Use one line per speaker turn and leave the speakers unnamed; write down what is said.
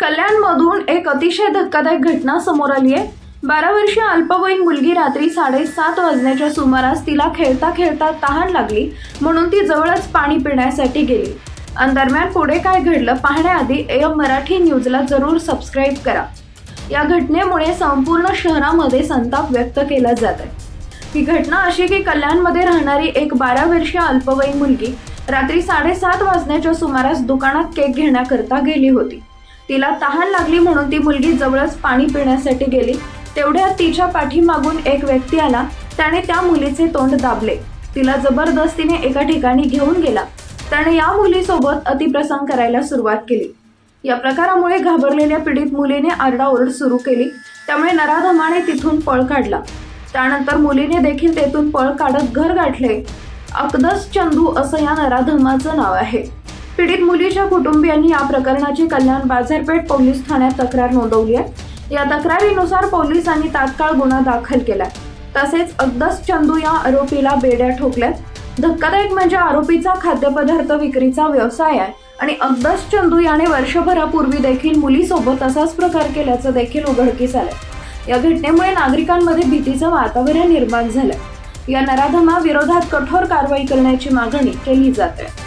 कल्याणमधून एक अतिशय धक्कादायक घटना समोर आली आहे. बारा वर्षीय अल्पवयीन मुलगी रात्री साडेसात वाजण्याच्या सुमारास तिला खेळता खेळता तहान लागली म्हणून ती जवळच पाणी पिण्यासाठी गेली. आणि दरम्यान पुढे काय घडलं पाहण्याआधी एम मराठी न्यूजला जरूर सबस्क्राईब करा. या घटनेमुळे संपूर्ण शहरामध्ये संताप व्यक्त केला जात आहे. ही घटना अशी की कल्याणमध्ये राहणारी एक बारा वर्षीय अल्पवयीन मुलगी रात्री साडेसात वाजण्याच्या सुमारास दुकानात केक घेण्याकरता गेली होती. तिला तहान लागली म्हणून ती मुलगी जवळच पाणी पिण्यासाठी गेली. तेवढ्यात तिच्या पाठीमागून एक व्यक्ती आला. त्याने त्या मुलीचे तोंड दाबले. तिला जबरदस्तीने एका ठिकाणी घेऊन गेला. त्याने या मुलीसोबत अतिप्रसंग करायला सुरुवात केली. या प्रकारामुळे घाबरलेल्या पीडित मुलीने आरडाओरड सुरू केली. त्यामुळे नराधमाने तिथून पळ काढला. त्यानंतर मुलीने देखील तेथून पळ काढत घर गाठले. अकदस चंदू असं या नराधमाचं नाव आहे. पीडित मुलीच्या कुटुंबियांनी या प्रकरणाची कल्याण बाजारपेठ पोलीस ठाण्यात तक्रार नोंदवली आहे. या तक्रारीनुसार पोलिसांनी तात्काळ गुन्हा दाखल केला तसेच अगदस चंदू या आरोपीला बेड्या ठोकल्यात. धक्कादायक म्हणजे आरोपीचा खाद्यपदार्थ विक्रीचा व्यवसाय आहे आणि अगदस चंदू याने वर्षभरापूर्वी देखील मुलीसोबत असाच प्रकार केल्याचं देखील उघडकीस आलं या घटनेमुळे नागरिकांमध्ये भीतीचं वातावरण निर्माण झालं या नराधमा विरोधात कठोर कारवाई करण्याची मागणी केली जाते